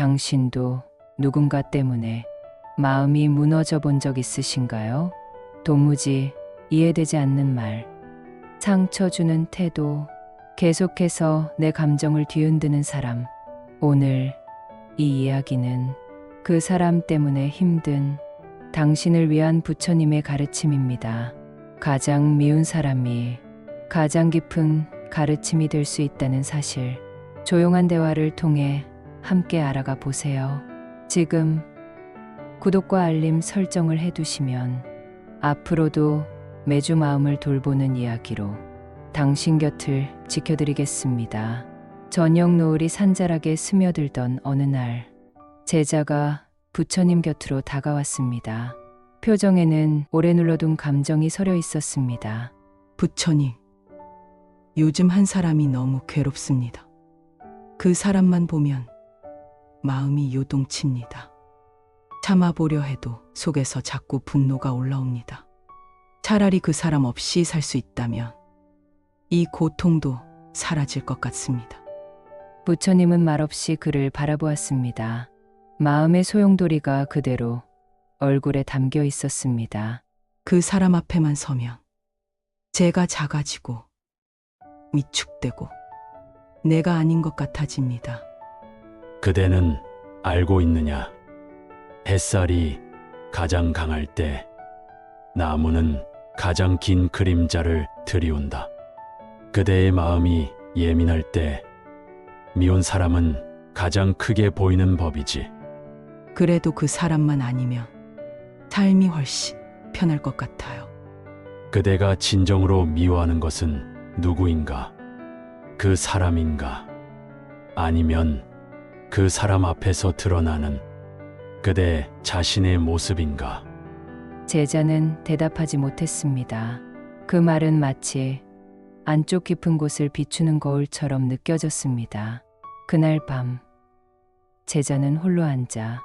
당신도 누군가 때문에 마음이 무너져 본 적 있으신가요? 도무지 이해되지 않는 말, 상처 주는 태도, 계속해서 내 감정을 뒤흔드는 사람. 오늘 이 이야기는 그 사람 때문에 힘든 당신을 위한 부처님의 가르침입니다. 가장 미운 사람이 가장 깊은 가르침이 될 수 있다는 사실. 조용한 대화를 통해 함께 알아가 보세요. 지금 구독과 알림 설정을 해두시면 앞으로도 매주 마음을 돌보는 이야기로 당신 곁을 지켜드리겠습니다. 저녁 노을이 산자락에 스며들던 어느 날, 제자가 부처님 곁으로 다가왔습니다. 표정에는 오래 눌러둔 감정이 서려 있었습니다. 부처님, 요즘 한 사람이 너무 괴롭습니다. 그 사람만 보면 마음이 요동칩니다. 참아보려 해도 속에서 자꾸 분노가 올라옵니다. 차라리 그 사람 없이 살 수 있다면 이 고통도 사라질 것 같습니다. 부처님은 말없이 그를 바라보았습니다. 마음의 소용돌이가 그대로 얼굴에 담겨 있었습니다. 그 사람 앞에만 서면 제가 작아지고 위축되고 내가 아닌 것 같아집니다. 그대는 알고 있느냐? 햇살이 가장 강할 때 나무는 가장 긴 그림자를 들이운다. 그대의 마음이 예민할 때 미운 사람은 가장 크게 보이는 법이지. 그래도 그 사람만 아니면 삶이 훨씬 편할 것 같아요. 그대가 진정으로 미워하는 것은 누구인가? 그 사람인가? 아니면 그 사람 앞에서 드러나는 그대 자신의 모습인가? 제자는 대답하지 못했습니다. 그 말은 마치 안쪽 깊은 곳을 비추는 거울처럼 느껴졌습니다. 그날 밤, 제자는 홀로 앉아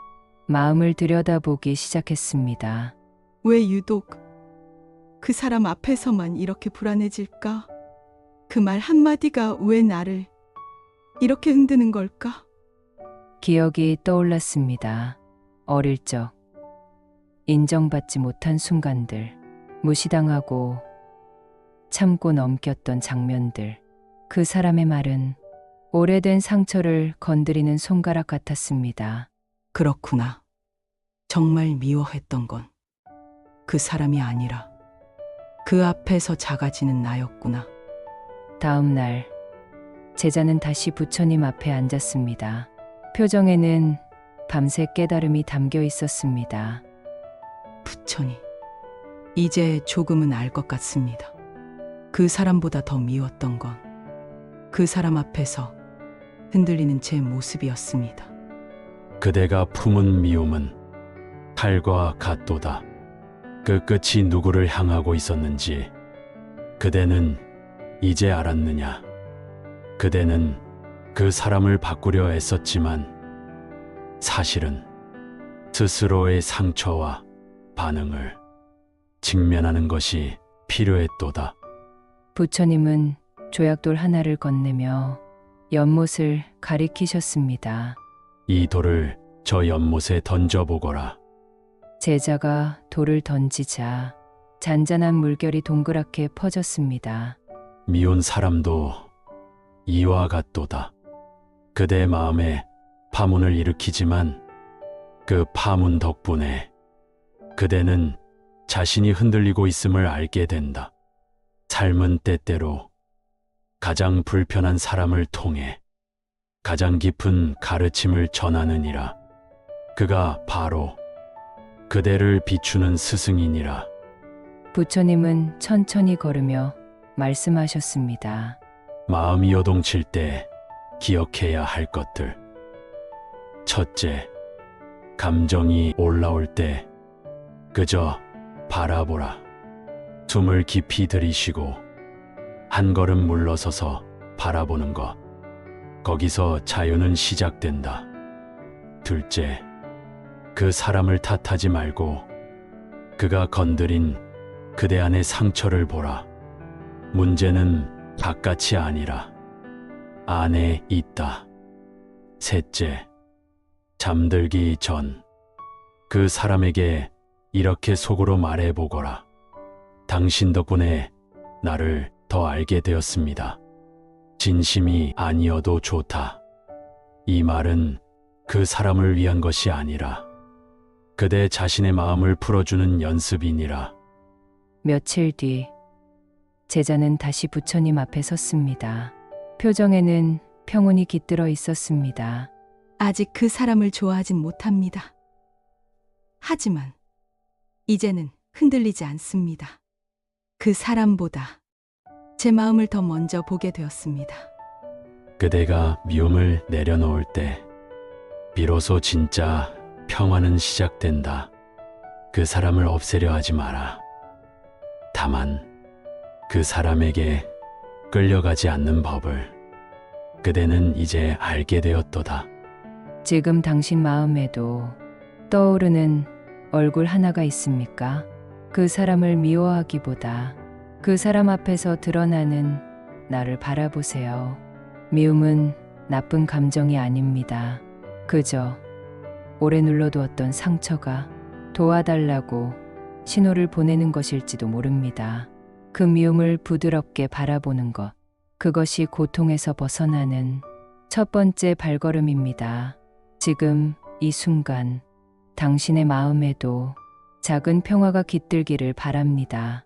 마음을 들여다보기 시작했습니다. 왜 유독 그 사람 앞에서만 이렇게 불안해질까? 그 말 한마디가 왜 나를 이렇게 흔드는 걸까? 기억이 떠올랐습니다. 어릴 적 인정받지 못한 순간들, 무시당하고 참고 넘겼던 장면들. 그 사람의 말은 오래된 상처를 건드리는 손가락 같았습니다. 그렇구나. 정말 미워했던 건 그 사람이 아니라 그 앞에서 작아지는 나였구나. 다음 날 제자는 다시 부처님 앞에 앉았습니다. 표정에는 밤새 깨달음이 담겨 있었습니다. 부처님, 이제 조금은 알 것 같습니다. 그 사람보다 더 미웠던 건 그 사람 앞에서 흔들리는 제 모습이었습니다. 그대가 품은 미움은 칼과 같도다. 그 끝이 누구를 향하고 있었는지 그대는 이제 알았느냐? 그대는 그 사람을 바꾸려 애썼지만 사실은 스스로의 상처와 반응을 직면하는 것이 필요했도다. 부처님은 조약돌 하나를 건네며 연못을 가리키셨습니다. 이 돌을 저 연못에 던져보거라. 제자가 돌을 던지자 잔잔한 물결이 동그랗게 퍼졌습니다. 미운 사람도 이와 같도다. 그대 마음에 파문을 일으키지만 그 파문 덕분에 그대는 자신이 흔들리고 있음을 알게 된다. 삶은 때때로 가장 불편한 사람을 통해 가장 깊은 가르침을 전하느니라. 그가 바로 그대를 비추는 스승이니라. 부처님은 천천히 걸으며 말씀하셨습니다. 마음이 요동칠 때 기억해야 할 것들. 첫째, 감정이 올라올 때 그저 바라보라. 숨을 깊이 들이쉬고 한 걸음 물러서서 바라보는 것. 거기서 자유는 시작된다. 둘째, 그 사람을 탓하지 말고 그가 건드린 그대 안의 상처를 보라. 문제는 바깥이 아니라 안에 있다. 셋째, 잠들기 전 그 사람에게 이렇게 속으로 말해보거라. 당신 덕분에 나를 더 알게 되었습니다. 진심이 아니어도 좋다. 이 말은 그 사람을 위한 것이 아니라 그대 자신의 마음을 풀어주는 연습이니라. 며칠 뒤 제자는 다시 부처님 앞에 섰습니다. 표정에는 평온이 깃들어 있었습니다. 아직 그 사람을 좋아하진 못합니다. 하지만 이제는 흔들리지 않습니다. 그 사람보다 제 마음을 더 먼저 보게 되었습니다. 그대가 미움을 내려놓을 때 비로소 진짜 평화는 시작된다. 그 사람을 없애려 하지 마라. 다만 그 사람에게 끌려가지 않는 법을 그대는 이제 알게 되었도다. 지금 당신 마음에도 떠오르는 얼굴 하나가 있습니까? 그 사람을 미워하기보다 그 사람 앞에서 드러나는 나를 바라보세요. 미움은 나쁜 감정이 아닙니다. 그저 오래 눌러두었던 상처가 도와달라고 신호를 보내는 것일지도 모릅니다. 그 미움을 부드럽게 바라보는 것, 그것이 고통에서 벗어나는 첫 번째 발걸음입니다. 지금 이 순간 당신의 마음에도 작은 평화가 깃들기를 바랍니다.